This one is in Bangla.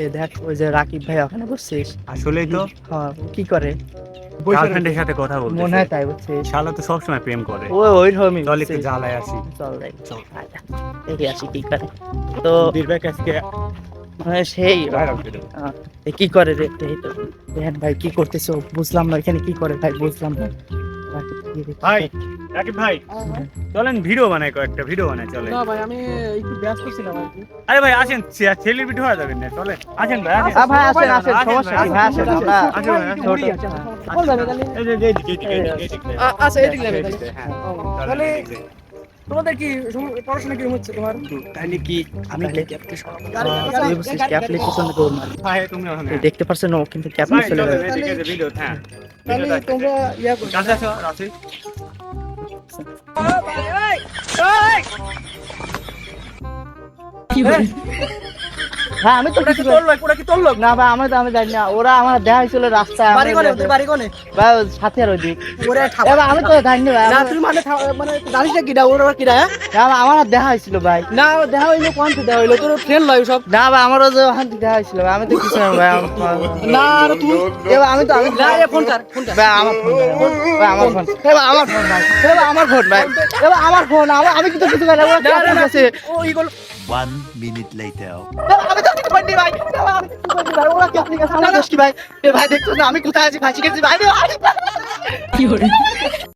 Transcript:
এই দেখ ওই যে রাকিব ভাই ওখানে বসছিস? আসলেই তো। হ্যাঁ কি করে? গার্লফ্রেন্ডের সাথে কথা বলতে মনে হয় তাই বুঝছিস শালা তো সবসময় প্রেম করে। ও ওই রকমই চল একটু। জ্বালায় আসি। চল যাই চল। দেখে আসি কি করে তো বীরবেক আজকে মানে সেই কি করে রে? এই তো। দেখেন ভাই কি করতেছো? বুঝলাম না এখানে কি করে? ভাই বুঝলাম না। ভাই? রাকিব ভাই চলেন ভিডিও বানাই কয়েকটা ভিডিও বানাই চলে না ভাই আমি একটু ব্যস্ত ছিলাম আর কি আরে ভাই আসেন সেলিব্রিটি হয়ে যাবেন না চলে আসেন ভাই আসেন ভাই আসেন আসেন সমস্যা ভাই আসেন আমরা আসেন ভাই, আসেন। ছোট এই যে এই দিকে, এই দিকে, এই দিকে, এই দিকে। আ- আচ্ছা যাবে এই দিকে, হ্যাঁ। তাহলে তোমাদের কি পড়াশোনা কীরকম হচ্ছে তোমার তাহলে কি আমি ক্যাপকে ক্যাপ তুমি দেখতে পারছেন ও কিন্তু ক্যাপ ভিডিও, হ্যাঁ। তোমরা ইয়া রাফি। হ্যাঁ আমি তো কি কিছু তোর লোক? কি তোর না ভাই আমার আমি জানি না। ওরা আমার দেখা হয়েছিল রাস্তায় বাড়ি আমার কোনে তুই বাড়ি কোনে ভাই সাথে আর ওই দিক। ওরে ঠাপ এবার আমি তো জানি না ভাই না তুই মানে মানে জানিস না কিডা? ওর কিডা হ্যাঁ? আমার- আমার হয়েছিল ভাই। না দেখা হইল কোন থেকে দেখা হইল? তোর ফ্রেন্ড লয় সব। না ভাই আমারও যে ওখান থেকে হয়েছিল আমি তো কিছু না ভাই আমার- না আর তুই? এবার আমি তো আমি না এ ফোন কার ফোন কার ভাই আমার ফোন ভাই, আমার ফোন। এবার আমার ফোন ভাই এবার আমার ফোন ভাই এবার আমার ফোন আমার আমি কিন্তু কিছু না ওরা না লিখেছে ও eagle One minute later. এবার আমি তো কিছু করিনি ভাই এবার আমি কিছু করিনি ভাই ওরা ক্যাপ লিখেছে আমার দোষ কি ভাই এ ভাই দেখছো না আমি কোথায় আছি ভাই শিখেছি ভাই রে ভাই